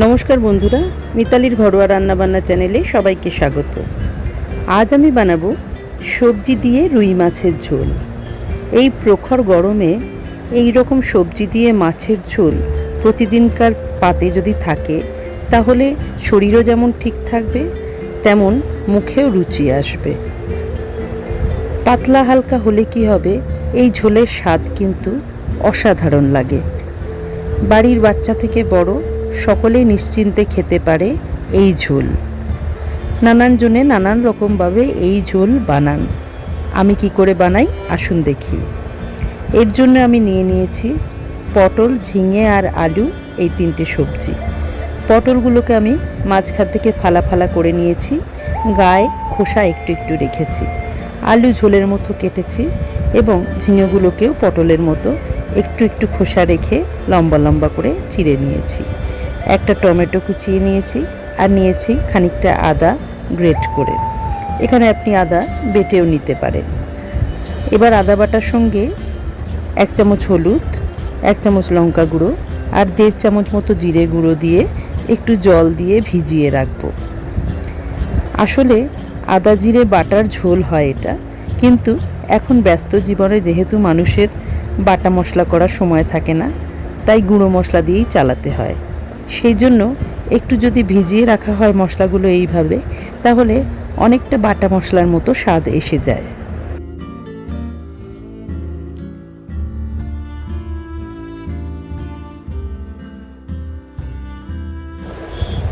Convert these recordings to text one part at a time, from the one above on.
নমস্কার বন্ধুরা, মিতালির ঘরোয়া রান্নাবান্না চ্যানেলে সবাইকে স্বাগত। আজ আমি বানাবো সবজি দিয়ে রুই মাছের ঝোল। এই প্রখর গরমে এই রকম সবজি দিয়ে মাছের ঝোল প্রতিদিনকার পাতে যদি থাকে, তাহলে শরীরও যেমন ঠিক থাকবে, তেমন মুখেও রুচি আসবে। পাতলা হালকা হলে কি হবে, এই ঝোলের স্বাদ কিন্তু অসাধারণ লাগে। বাড়ির বাচ্চা থেকে বড় সকলেই নিশ্চিন্তে খেতে পারে এই ঝোল। নানান জনে নানান রকমভাবে এই ঝোল বানান। আমি কি করে বানাই? আসুন দেখি। এর জন্য আমি নিয়ে নিয়েছি পটল, ঝিঙে আর আলু, এই তিনটে সবজি। পটলগুলোকে আমি মাঝখান থেকে ফালা ফালা করে নিয়েছি। গায়ে খোসা একটু একটু রেখেছি। আলু ঝোলের মতো কেটেছি এবং ঝিঙেগুলোকেও পটলের মতো একটু একটু খোসা রেখে লম্বা লম্বা করে চিড়ে নিয়েছি। একটা টমেটো কুচিয়ে নিয়েছি আর নিয়েছি খানিকটা আদা গ্রেট করে। এখানে আপনি আদা বেটেও নিতে পারেন। এবার আদা বাটার সঙ্গে এক চামচ হলুদ, এক চামচ লঙ্কা গুঁড়ো আর দেড় চামচ মতো জিরে গুঁড়ো দিয়ে একটু জল দিয়ে ভিজিয়ে রাখব। আসলে আদা জিরে বাটার ঝোল হয় এটা, কিন্তু এখন ব্যস্ত জীবনে যেহেতু মানুষের বাটা মশলা করার সময় থাকে না, তাই গুঁড়ো মশলা দিয়েই চালাতে হয়। সেই জন্য একটু যদি ভিজিয়ে রাখা হয় মশলাগুলো এইভাবে, তাহলে অনেকটা বাটা মশলার মতো স্বাদ এসে যায়।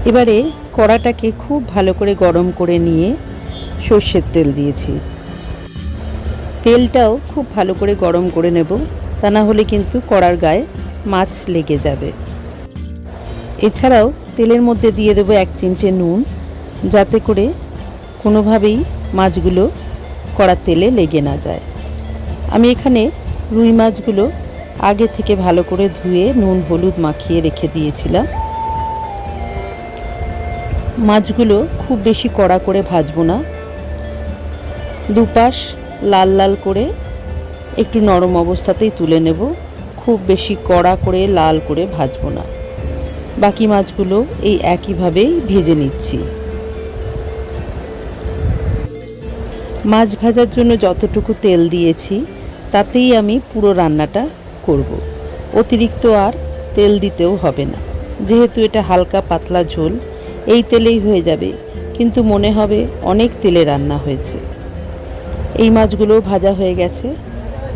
এবারে কড়াটাকে খুব ভালো করে গরম করে নিয়ে সর্ষের তেল দিয়েছি। তেলটাও খুব ভালো করে গরম করে নেব, তা না হলে কিন্তু কড়ার গায়ে মাছ লেগে যাবে। এছাড়াও তেলের মধ্যে দিয়ে দেবো এক চিমটে নুন, যাতে করে কোনোভাবেই মাছগুলো কড়ার তেলে লেগে না যায়। আমি এখানে রুই মাছগুলো আগে থেকে ভালো করে ধুয়ে নুন, হলুদ মাখিয়ে রেখে দিয়েছিলাম। মাছগুলো খুব বেশি কড়া করে ভাজবো না। দুপাশ লাল লাল করে একটু নরম অবস্থাতেই তুলে নেব। খুব বেশি কড়া করে লাল করে ভাজবো না। বাকি মাছগুলো এই একইভাবেই ভেজে নিচ্ছি। মাছ ভাজার জন্য যতটুকু তেল দিয়েছি, তাতেই আমি পুরো রান্নাটা করব। অতিরিক্ত আর তেল দিতেও হবে না। যেহেতু এটা হালকা পাতলা ঝোল, এই তেলেই হয়ে যাবে, কিন্তু মনে হবে অনেক তেলে রান্না হয়েছে। এই মাছগুলো ভাজা হয়ে গেছে,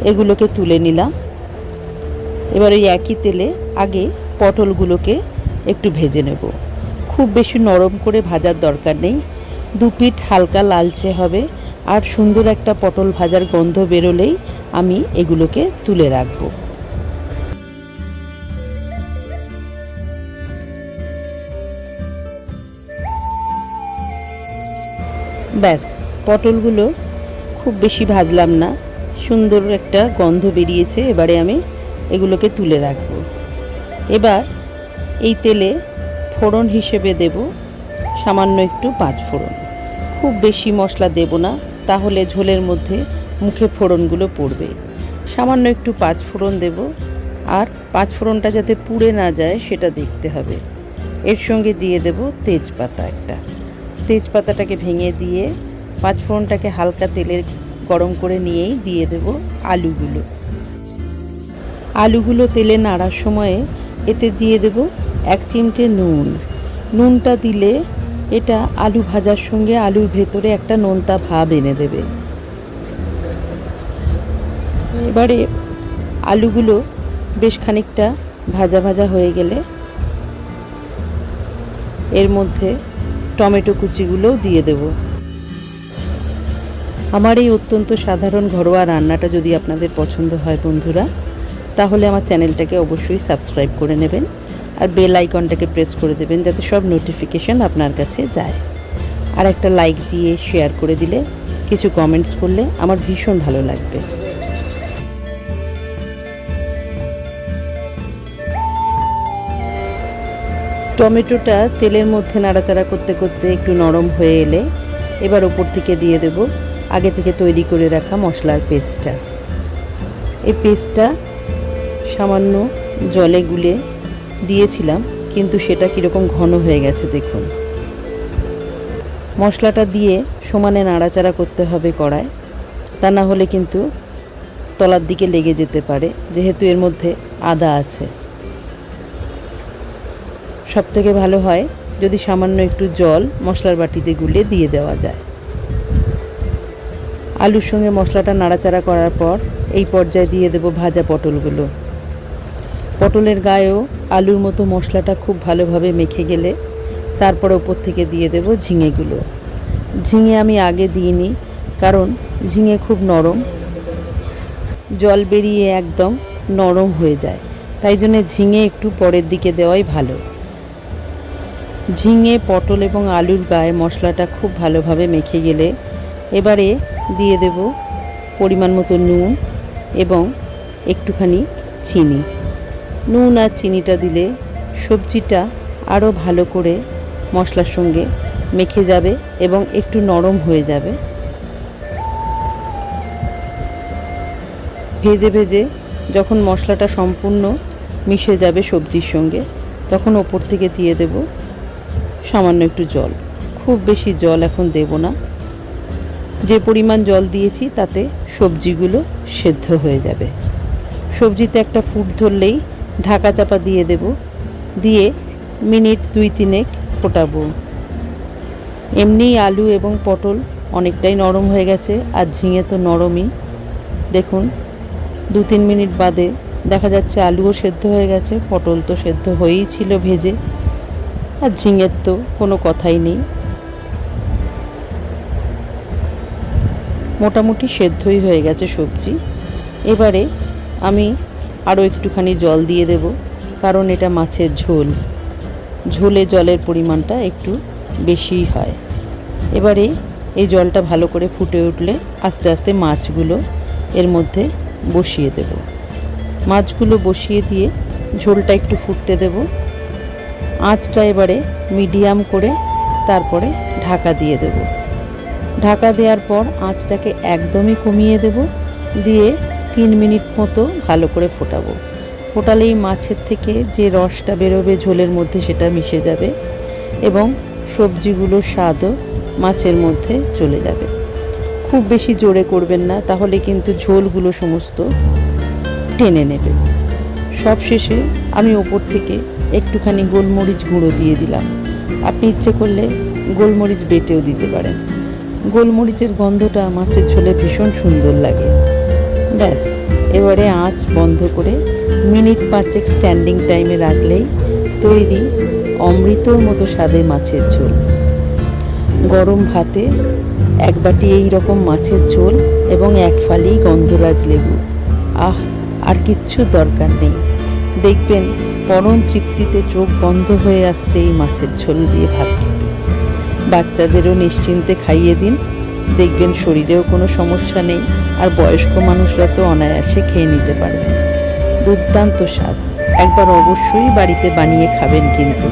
এগুলোকে তুলে নিলাম। এবার ওই একই তেলে আগে পটলগুলোকে একটু ভেজে নেব। খুব বেশি নরম করে ভাজার দরকার নেই। দু পিঠ হালকা লালচে হবে আর সুন্দর একটা পটল ভাজার গন্ধ বেরোলেই আমি এগুলোকে তুলে রাখব। ব্যাস, পটলগুলো খুব বেশি ভাজলাম না। সুন্দর একটা গন্ধ বেরিয়েছে, এবারে আমি এগুলোকে তুলে রাখব। এবার এই তেলে ফোড়ন হিসেবে দেব সামান্য একটু পাঁচ ফোড়ন। খুব বেশি মশলা দেব না, তাহলে ঝোলের মধ্যে মুখে ফোড়নগুলো পড়বে। সামান্য একটু পাঁচ ফোড়ন দেব, আর পাঁচ ফোড়নটা যাতে পুড়ে না যায় সেটা দেখতে হবে। এর সঙ্গে দিয়ে দেব তেজপাতা একটা। তেজপাতাটাকে ভেঙে দিয়ে পাঁচ ফোড়নটাকে হালকা তেলে গরম করে নিয়েই দিয়ে দেব আলুগুলো। আলুগুলো তেলে নাড়ার সময়ে এতে দিয়ে দেব এক চিমটে নুন। নুনটা দিলে এটা আলু ভাজার সঙ্গে আলুর ভেতরে একটা নোনতা ভাব এনে দেবে। এবারে আলুগুলো বেশ খানিকটা ভাজা ভাজা হয়ে গেলে এর মধ্যে টমেটো কুচিগুলোও দিয়ে দেব। আমার এই অত্যন্ত সাধারণ ঘরোয়া রান্নাটা যদি আপনাদের পছন্দ হয় বন্ধুরা, তাহলে আমার চ্যানেলটাকে অবশ্যই সাবস্ক্রাইব করে নেবেন। আর বেল আইকনটাকে প্রেস করে দেবেন যাতে সব নোটিফিকেশান আপনার কাছে যায়। আর একটা লাইক দিয়ে শেয়ার করে দিলে কিছু কমেন্টস করলে আমার ভীষণ ভালো লাগবে। টমেটোটা তেলের মধ্যে নাড়াচাড়া করতে করতে একটু নরম হয়ে এলে এবার ওপর থেকে দিয়ে দেব আগে থেকে তৈরি করে রাখা মশলার পেস্টটা এই পেস্টটা সামান্য জলে গুলে দিয়েছিলাম, কিন্তু সেটা কীরকম ঘন হয়ে গেছে দেখুন। মশলাটা দিয়ে সমানে নাড়াচাড়া করতে হবে কড়ায়। তা না হলে কিন্তু তলার দিকে লেগে যেতে পারে, যেহেতু এর মধ্যে আদা আছে। সব থেকে ভালো হয় যদি সামান্য একটু জল মশলার বাটিতে গুলে দিয়ে দেওয়া যায়। আলুর সঙ্গে মশলাটা নাড়াচাড়া করার পর এই পর্যায়ে দিয়ে দেব ভাজা পটলগুলো। পটলের গায়েও আলুর মতো মশলাটা খুব ভালোভাবে মেখে গেলে তারপর ওপর থেকে দিয়ে দেব ঝিঙেগুলো। ঝিঙে আমি আগে দিইনি, কারণ ঝিঙে খুব নরম। জল বেরিয়ে একদম নরম হয়ে যায়। তাই জন্যে ঝিঙে একটু পরের দিকে দেওয়াই ভালো। ঝিঙে, পটল এবং আলুর গায়ে মশলাটা খুব ভালোভাবে মেখে গেলে এবারে দিয়ে দেব পরিমাণ মতো নুন এবং একটুখানি চিনি। নুন আর চিনিটা দিলে সবজিটা আরও ভালো করে মশলার সঙ্গে মেখে যাবে এবং একটু নরম হয়ে যাবে। ভেজে ভেজে যখন মশলাটা সম্পূর্ণ মিশে যাবে সবজির সঙ্গে, তখন ওপর থেকে দিয়ে দেব সামান্য একটু জল। খুব বেশি জল এখন দেব না। যে পরিমাণ জল দিয়েছি, তাতে সবজিগুলো সেদ্ধ হয়ে যাবে। সবজিতে একটা ফুট ধরলেই ঢাকা চাপা দিয়ে দেব। দিয়ে মিনিট দুই তিনেক ফোটাবো। এমনিই আলু এবং পটল অনেকটাই নরম হয়ে গেছে, আর ঝিঙে তো নরমই। দেখুন দু তিন মিনিট বাদে দেখা যাচ্ছে আলুও সেদ্ধ হয়ে গেছে, পটল তো সেদ্ধ হয়েই ছিল ভেজে, আর ঝিঙের তো কোনো কথাই নেই। মোটামুটি সেদ্ধই হয়ে গেছে সবজি। এবারে আমি আরও একটুখানি জল দিয়ে দেব, কারণ এটা মাছের ঝোল। ঝোলে জলের পরিমাণটা একটু বেশিই হয়। এবারে এই জলটা ভালো করে ফুটে উঠলে আস্তে আস্তে মাছগুলো এর মধ্যে বসিয়ে দেব। মাছগুলো বসিয়ে দিয়ে ঝোলটা একটু ফুটতে দেব। আঁচটা এবারে মিডিয়াম করে তারপরে ঢাকা দিয়ে দেব। ঢাকা দেওয়ার পর আঁচটাকে একদমই কমিয়ে দেব। দিয়ে তিন মিনিট মতো ভালো করে ফোটাবো। ফোটালেই মাছের থেকে যে রসটা বেরোবে ঝোলের মধ্যে সেটা মিশে যাবে এবং সবজিগুলোর স্বাদও মাছের মধ্যে চলে যাবে। খুব বেশি জোরে করবেন না, তাহলে কিন্তু ঝোলগুলো সমস্ত টেনে নেবে। সব শেষে আমি ওপর থেকে একটুখানি গোলমরিচ গুঁড়ো দিয়ে দিলাম। আপনি ইচ্ছে করলে গোলমরিচ বেটেও দিতে পারেন। গোলমরিচের গন্ধটা মাছের ঝোলে ভীষণ সুন্দর লাগে। ব্যাস, এবারে আঁচ বন্ধ করে মিনিট পাঁচেক স্ট্যান্ডিং টাইমে রাখলেই তৈরি অমৃতর মতো স্বাদে মাছের ঝোল। গরম ভাতে এক বাটি এই রকম মাছের ঝোল এবং এক ফালি গন্ধরাজ লেবু। আহ, আর কিচ্ছু দরকার নেই। দেখবেন পরম তৃপ্তিতে চোখ বন্ধ হয়ে আসছে এই মাছের ঝোল দিয়ে ভাত খেতে। বাচ্চাদেরও নিশ্চিন্তে খাইয়ে দিন। দেখবেন শরীরেও কোনো সমস্যা নেই, আর বয়স্ক মানুষরা তো অনায়াসে খেয়ে নিতে পারবেন দুর্দান্ত স্বাদ। একবার অবশ্যই বাড়িতে বানিয়ে খাবেন কিন্তু।